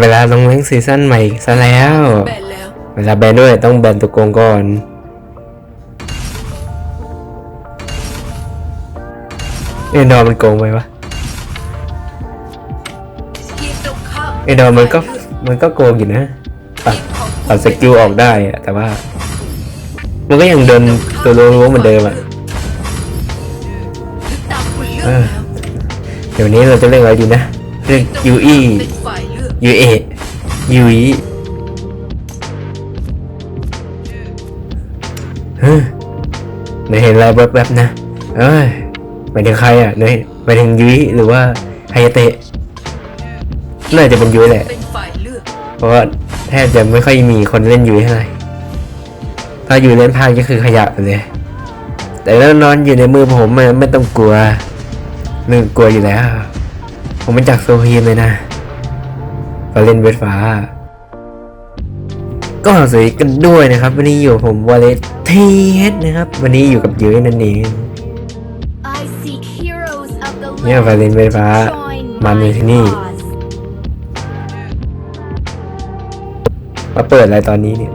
เวลาลงเล่นซีซั่นใหม่อีกซะแล้วแบนแล้ว เวลาแบนด้วยต้องแบนตัวโกงก่อน เอ็นดอร์มันโกงไปวะทีมตรงข้ามเอ็นดอร์มันก็มันก็โกงอยู่นะตัดตัดสกิลออกได้อะแต่ว่า มันก็ยังเดินตัวรู้ๆเหมือนเดิมอะถึงตามคุณเลือกเออแล้วเดี๋ยวนี้เราจะเล่นอะไรดีนะ เล่นยูอีเป็นฝ่า ยเลือกยูเอยูอีเฮ้ยเนยเห็นอะไรแวบๆนะ เอ้ยไปถึงใครอะเนยไปถึงยุ้ยหรือว่าไฮยเตะน่าจะเป็นยุ้ยแหละ เป็นฝ่ายเลือกเพราะว่าแทบจะไม่ค่อยมีคนเล่นยุ้ยเท่าไหร่ถ้าอยุ้ยเล่นพากก็คือขยะเลย แต่แล้วนอนอยู่ในมือผมไม่ต้องกลัวไม่งกลัวอยู่แล้ว ผมเป็นจากโซฮีเลยนะ ก็เล่นเวทฟ้า ก็สวัสดีกันด้วยนะครับ วันนี้อยู่ผมวอลเลตเทสนะครับ วันนี้อยู่กับยุ้ยนั่นเอง I seek heroes of the เนี่ยไฟ land เล่นเวทฟ้า join มันอยู่ my ที่นี่ cause. มาเปิดอะไรตอนนี้เนี่ย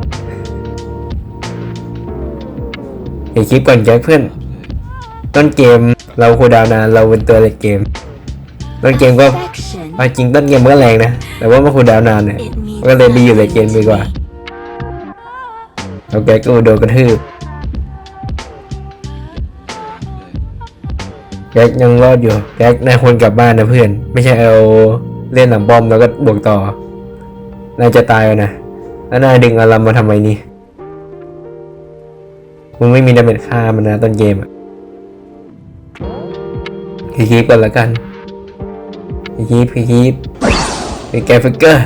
เดี๋ยวคลิปก่อนแจ็คเพื่อน ต้นเกมเราคูลดาวน์นานเราเป็นตัวเล็กเกม ต้นเกมก็ Affection. เอาจริงต้นเกมมันก็แรงนะ แต่ว่ามาคูลดาวน์นานเนี่ย It means มันก็เลยดีอยู่ในเกมดีกว่าเราแกก็โดนกระทืบแจ็คยังรอดอยู่แจ็คนายควรกลับบ้านนะเพื่อน ไม่ใช่เอาเล่นหลังบอมแล้วก็บวกต่อนายจะตายแล้วนะ แล้วนายดึงอารมมาทำไมนี่มึงไม่มีดาเมจฆ่ามันนะต้นเกมอะคีบๆกันแล้วกัน คีบคีบไปแกฟิกเกอร์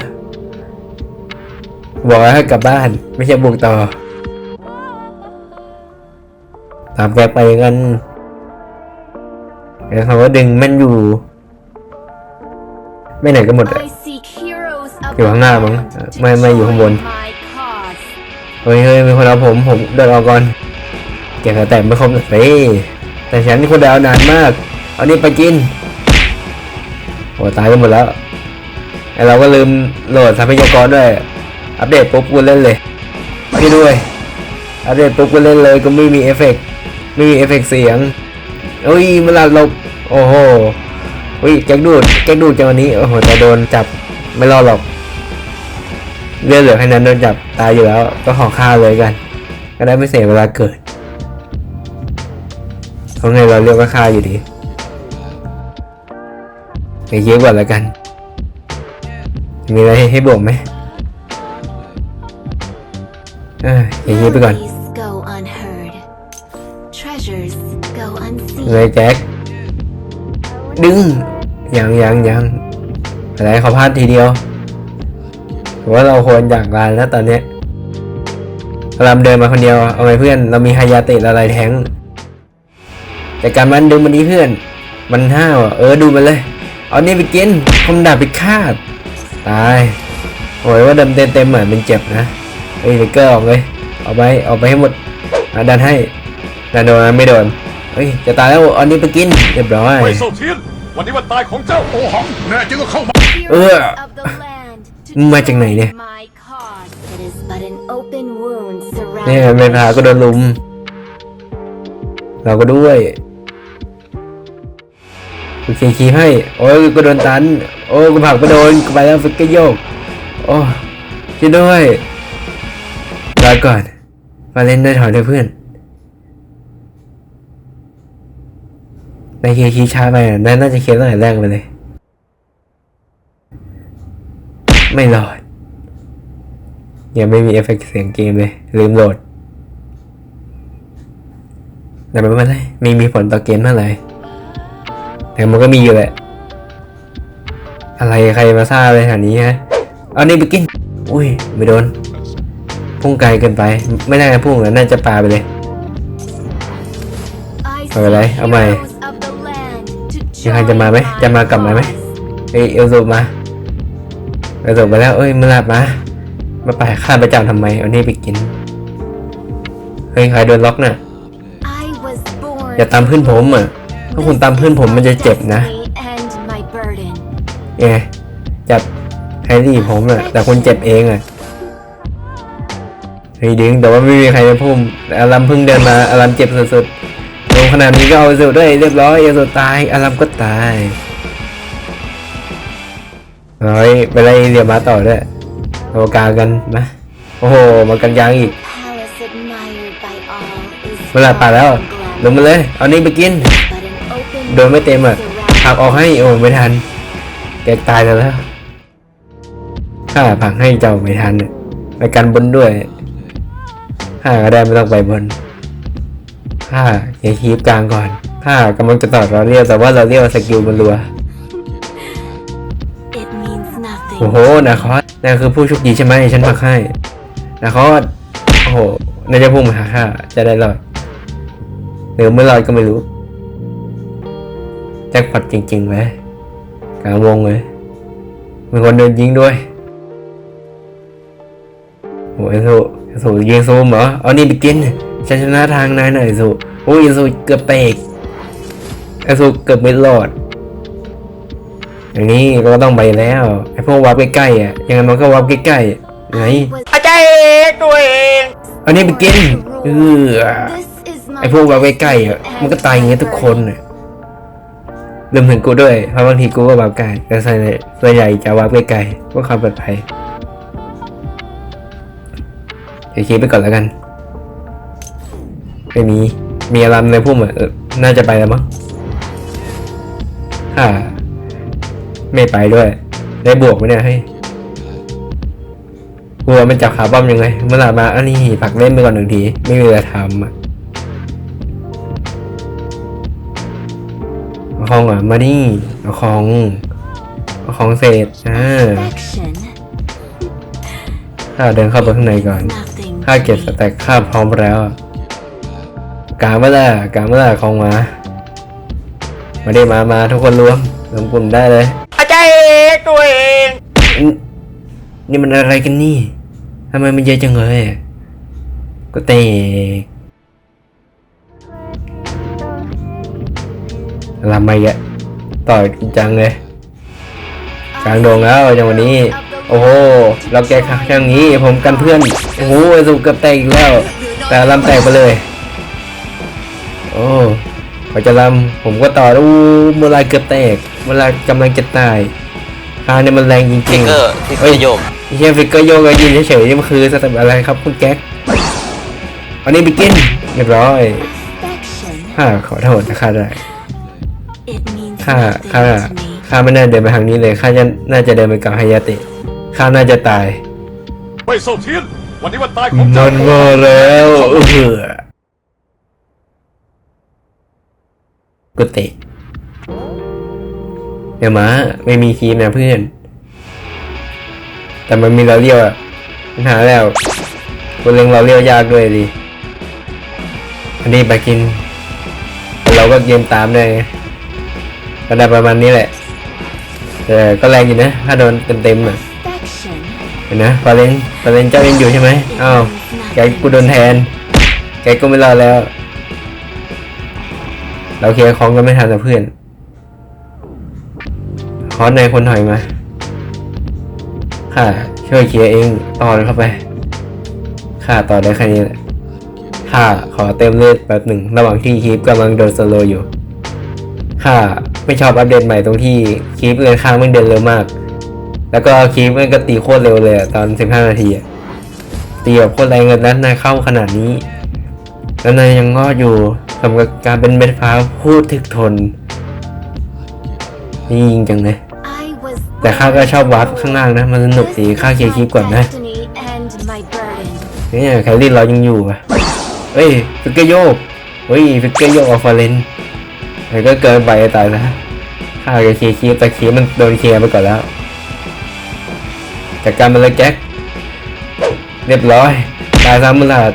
บอกให้กลับบ้าน ไม่ใช่บุกต่อ ตามแกไปกันแล้วเขาก็ดึงแม่นอยู่ ไม่ไหนก็หมดอะ I seek heroes of อยู่ the ข้างหน้ามั้ง land เออ to ไม่ไม่อยู่ข้างบน join my cause. เฮ้ยเฮ้ยมีคนเอาผมผมเดินออกก่อนเก็บสแต็กไม่ครบเลยแต่ฉันนี่คนดาวนานมาก เอานี่ไปกิน โอ้ตายกันหมดแล้วไอเราก็ลืมโหลดทรัพยากรด้วย อัปเดตปุ๊บกูเล่นเลยพี่ด้วย อัปเดตปุ๊บกูเล่นเลยก็ไม่มีเอฟเฟกต์ไม่มีเอฟเฟกต์เสียงเอ้ยมันหลับหลบโอ้โหเฮ้ยแจ็คดูดแจ็คดูดจังวันนี้โอ้โหแต่โดนจับไม่รอดหรอกเลือดเหลือแค่นั้นโดนจับตายอยู่แล้ว ก็ขอฆ่าเลยกัน ก็ได้ไม่เสียเวลาเกิดเพราะไงเราเรียกว่าฆ่าอยู่ดี ไปเยอะกว่าแล้วกัน มีอะไรให้บวกไหมเอออย่างนี้ไปก่อน Glories go unheard. Treasures go เลย unseen. แจ็คดึงยังยังยังอะไรเขาพลาดทีเดียวผมว่าเราควรจากลานแล้วตอนเนี้ยรามเดินมาคนเดียวเอาไงเพื่อนเรามีฮายาเตะละลายแทงค์แต่การมันดึงมันนี้เพื่อน มันห้าวอะเออดูมันเลย เอานี่ไปกินคมดาบไปคาด ตายโอ้ยว่าเดิมเต็มเต็มๆเหมือนเป็นเจ็บนะเอ้ยเด็กเกอร์ออกเลยเอาไปเอาไปให้หมดอะดันให้ดันโดนไหมไม่โดนเฮ้ยจะตายแล้วเอาอันนี้ไปกินเรียบร้อยเว่ยเซาเทียนวันนี้วันตายของเจ้าโอหังแน่จริงก็เข้ามา Heroes Ugh. of the land to มึงมาจากไหนเนี่ย join my cause. It is but an open wound เนี่ย surrounding เมพาก็โดนลุม เราก็ด้วย กูเคคีให้ โอ้ยก็โดนตัน โอ้กูผักไปโดนกูไปแล้วฟิกเกอร์โยก โอ้ช่วยด้วยลาก่อน มาเล่นได้ถอยด้วยเพื่อนในเคคีช้าไปอะน่าจะเคสตั้งแต่แรกไปเลย ไม่รอด ยังไม่มีเอฟเฟกต์เสียงเกมเลย ลืมโหลดแต่ไม่เป็นไรม่มีผลต่อเกมเท่าไหร่ แต่มันก็มีอยู่แหละ อะไรใครมาซ่าอะไรแถวนี้ฮะ เอานี่ไปกิน อุ้ย ไม่โดน พุ่งไกลเกินไป ไม่น่าจะพุ่งแล้วน่าจะปาไปเลย I ไม่เป็นไรเอาใหม่ heroes of the land to มีใครจะมาไหมจะมากลับมาไหมเอ้ยเอลซูมาเอลซูมาแล้ว เอ้ยมาลาบมา มาไปข้าประจำทำไม เอานี่ไปกิน เฮ้ยใครโดนล็อกน่ะอย่าตามเพื่อนผมอะ ถ้าคุณตามเพื่อนผมมันจะเจ็บนะ destiny and my burden. เอ้จับแฮร์รี่ผมอะแต่คนเจ็บเองอะเฮ้ยดึงแต่ว่าไม่มีใครจะพุ่มอารัมเพิ่งเดินมาอารัมเจ็บสุดๆลงขนาดนี้ก็เอาสุดด้วยเรียบร้อยเอสุดตายอารัมก็ตายร้อยไปไล่เรียมาต่อด้วยโอกกลางกันนะโอ้โหมากันยางอีก Palace admired by all is เวลาป่าดแล้ว far from ลงมาเลย เอานี่ไปกิน but an open โดนไม่เต็มอะ surrounds ผลักออกให้โอ้ไม่ทันแกตายแล้วข้าผลักให้เจ้าไม่ทันไปกันบนด้วยข้าก็ได้ไม่ต้องไปบนข้าอย่าคีบกลางก่อนข้ากำลังจะต่อเราเรียวแต่ว่าเราเรียวสกิลมันรัวโอ้โหนาคอสนั่คือผู้โชคดีใช่ไหมฉันผลักให้นาคอสโอ้โหน่าจะพุ่งมาหาข้าจะได้รอดหรือไม่รอดก็ไม่รู้ จ็คพอตจริงๆเลยกลางวงเลยมีคนเดินยิงด้วยโอ้ยสุสุยิงซูมเหรอเอานี่ไปกินฉันชนะทางนายหน่อยสุโอ้ยสุเกือบเตกไอสุเกือบไม่รอดอย่างนี้เราก็ต้องไปแล้วไอพวกวับใกล้ๆอะยังไงมันก็วับใกล้ๆไง Was อาจารย์ตัวเองเอานี่ไปกินเออ this is my ไอพวกวับใกล้ๆอะมันก็ตายอย่างเงี้ยทุกคนอะ รวมถึงกูด้วย เพราะบางทีกูก็วับใกลแต่ส่วนใหญ่ส่วนใหญ่จะวับใกลๆเพื่อความปลอดภัยเดี๋ยวคิดไปก่อนแล้วกัน ไม่มี มีอารมณ์ในพุ่มอะน่าจะไปแล้วมั้งฮ่าไม่ไปด้วย ได้บวกไหมเนี่ยให้กลัวมันจับขาบ้อมยังไง เมื่อไหร่มาอันนี้ผักเล่นไปก่อนหนึ่งที ไม่มีอะไรทำอะ เอาของอะมานี่เอาของเอาของเศษอ่า perfection. ถ้าเดินเข้าไปข้างในก่อน Nothing. ค่าเก็บสแต็กค่าพร้อมแล้วกาเมื่อไหร่กาเมื่อไหร่ของมามาได้มามาทุกคนรวมรวมกลุ่มได้เลยอาจารย์ตัวเอง นี่นี่มันอะไรกันนี่ทำไมมันเยอะจังเลยก็เตก ลำไม่แกะต่อยจริงจังเลยกลางโดงแล้วอย่างวันนี้ โอ้โหเราแก้ขาช่างนี้ผมกันเพื่อนโอ้โหสุกเกือบแตกอีกแล้ว แต่ลำแตกไปเลย โอ้พอจะลำผมก็ต่ออู้เมื่อไรเกือบแตกเมื่อไรกำลังจะตายทางเนี่ยมันแรงจริงเกอร์ๆที่เฮ้ยโยกไม่ใช่ฟิกเกอร์โยกแล้วยืนเฉยๆนี่มันคือสเต็ปอะไรครับคุณแก๊กอันนี้ไปกินเรียบร้อย Perfection. ข้าขอโทษนะข้าได้ It means ข้า nothing ข้า to me. ข้าไม่น่าเดินไปทางนี้เลยข้าจะน่าจะเดินไปกับไฮยาเตะข้าน่าจะตายเว่ยเซาเทียนวันนี้วันตายของนเจ้าอนมาแล้วเออกูเตะเดี๋ยวมาไม่มีคีมนะเพื่อน แต่มันมีเราเรียวอะปัญหาแล้วกูเล็งเราเรียวยากด้วยดิอันนี้ไปกิน เราก็เกมตามได้ไง ก็ได้ประมาณนี้แหละแต่ก็แรงอยู่นะ ถ้าโดนเต็มๆอะ Perfection. เห็นนะฟาเลนฟาเลนเจ้ายังอยู่ใช่ไหม It อ้าว means แก nothing. กูโดนแทน แกก็ไม่รอดแล้ว เราเคลียร์ของกันไม่ทันนะเพื่อนขอนายคนถอยมาข้าช่วยเคลียร์เองต่อเลยเข้าไปข้าต่อได้แค่นี้แหละข้าขอเต็มเลือดแป๊บหนึ่งระหว่างที่คีปกำลังโดนสโลว์อยู่ข้า ไม่ชอบอัปเดตใหม่ตรงที่คีปเงินค้างมันเดินเร็วมาก แล้วก็คีปมันก็ตีโคตรเร็วเลยตอน 15 นาทีตีแบบโคตรแรงเลยแล้วนายเข้าขนาดนี้ แล้วนายยังงอดอยู่สำหรับการเป็นเม็ดฟ้าพูดถึกทนนี่ยิงจังเลยแต่ข้าก็ชอบวาร์ปข้างล่างนะ มันสนุกดีข้าเคลียร์คลิปก่อนนะเนี่ยแคลรี่เรายังอยู่อะเฮ้ยฟิกเกอร์โยกเฮ้ยฟิกเกอร์โยกออฟฟา เลนก็เกินไปตายนะข้าจะเคลียร์คลิปแต่คลิปมันโดนเคลียร์ไปก่อนแล้วจัดการมันเลยแจ็คเรียบร้อย ตายซ้ำมือหลาด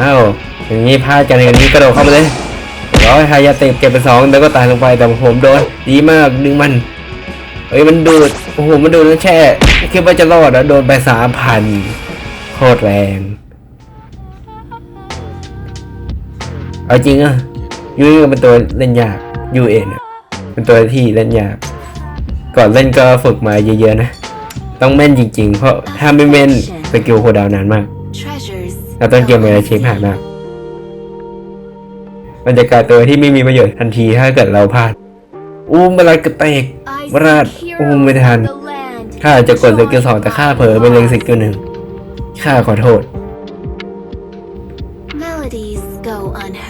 อ้าวอย่างนี้พลาดกันอย่างนี้กระโดดเข้ามาเลยร้อยฮายาเตะเก็บไปสองแล้วก็ตายลงไปแต่ผมโดนดีมากดึงมันเฮ้ยมันดูดโอ้โหมันดูดแล้วแช่คิดว่าจะรอดอะโดนไปสามพันโคตรแรงเอาจริงอะ ยูเอ็นเป็นตัวเล่นยากยูเอ็นเป็นตัวที่เล่นยาก ก่อนเล่นก็ฝึกมาเยอะๆนะแต้องแม่นจริง ๆ เพราะถ้าไม่แม่นสกิลโคดาวนานมาก Treasures. เราต้องเก็บเวลาเช็คผ่านมากมันจะกลายตัวที่ไม่มีประโยชน์ทันทีถ้าเกิดเราพลาดอู้มรัดกระเตก I มราด see อู้ heroes ไม่ทัน of the land. ข้าจะกดสกิลสองแต่ข้าเผลอไปเล็งสกิลหนึ่งข้าขอโทษ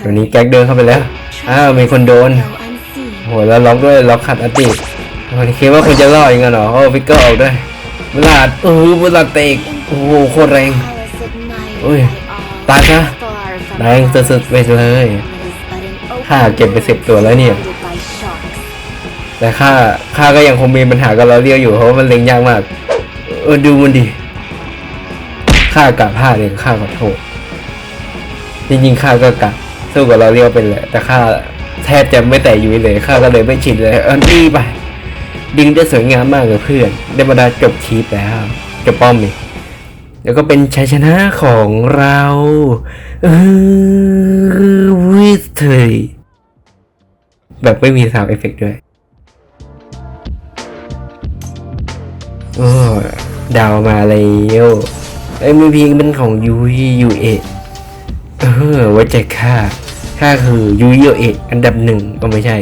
ตอนนี้แก๊กเดินเข้าไปแล้ว อ้าว มีคนโดนโหแล้วล็อกด้วยล็อกขัดอติวันนี้คิดว่าคุณจะรอดอย่างนั้นเหรอโอ้ฟิกเกอร์ออกด้วยบุลาดเออบุลาดเตกโอ้โหโคตรแรง Palace admired Ui, by all. ตายซะแรงสุดๆไปเลยข้าเก็บไปสิบตัวแล้วเนี่ย แต่ข้าข้าก็ยังคงมีปัญหากับเราเรียวอยู่เพราะว่ามันเล็งยากมาก เออดูมันดิข้ากะพลาเองข้าขอโทษจริงๆข้าก็กะ สู้กับเราเรียวเป็นแหละ แต่ข้าแทบจะไม่แต่อยู่เลยข้าก็เลยไม่ชินเลยเออนี่ไปดึงได้สวยงามมากเลยเพื่อน ได้มาได้จบคลิปแล้วจบป้อมนี่แล้วก็เป็นชัยชนะของเราเออวิเทยแบบไม่มีสาวเอฟเฟกต์ด้วยโอ้ดาวมาแล้วไอ้มือพีเป็นของยูยูเอเออไว้ใจค่า ค่าคือยูยูเออันดับหนึ่งก็ไม่ใช่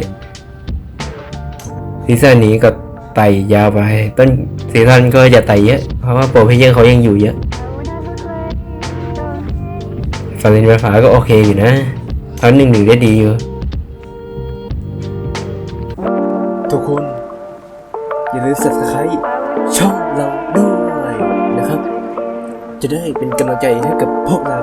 ซีซั่นนี้ก็ไต่ยาวไป ต้นซีซั่นก็จะไต่เยอะ เพราะว่าโปรเพเยอร์เขายังอยู่เยอะฟารินไฟฟ้าก็โอเคอยู่นะเขาหนึ่งหนึ่งได้ดีอยู่ทุกคน อย่าลืม subscribe ช่องเราด้วยนะครับ จะได้เป็นกำลังใจให้กับพวกเรา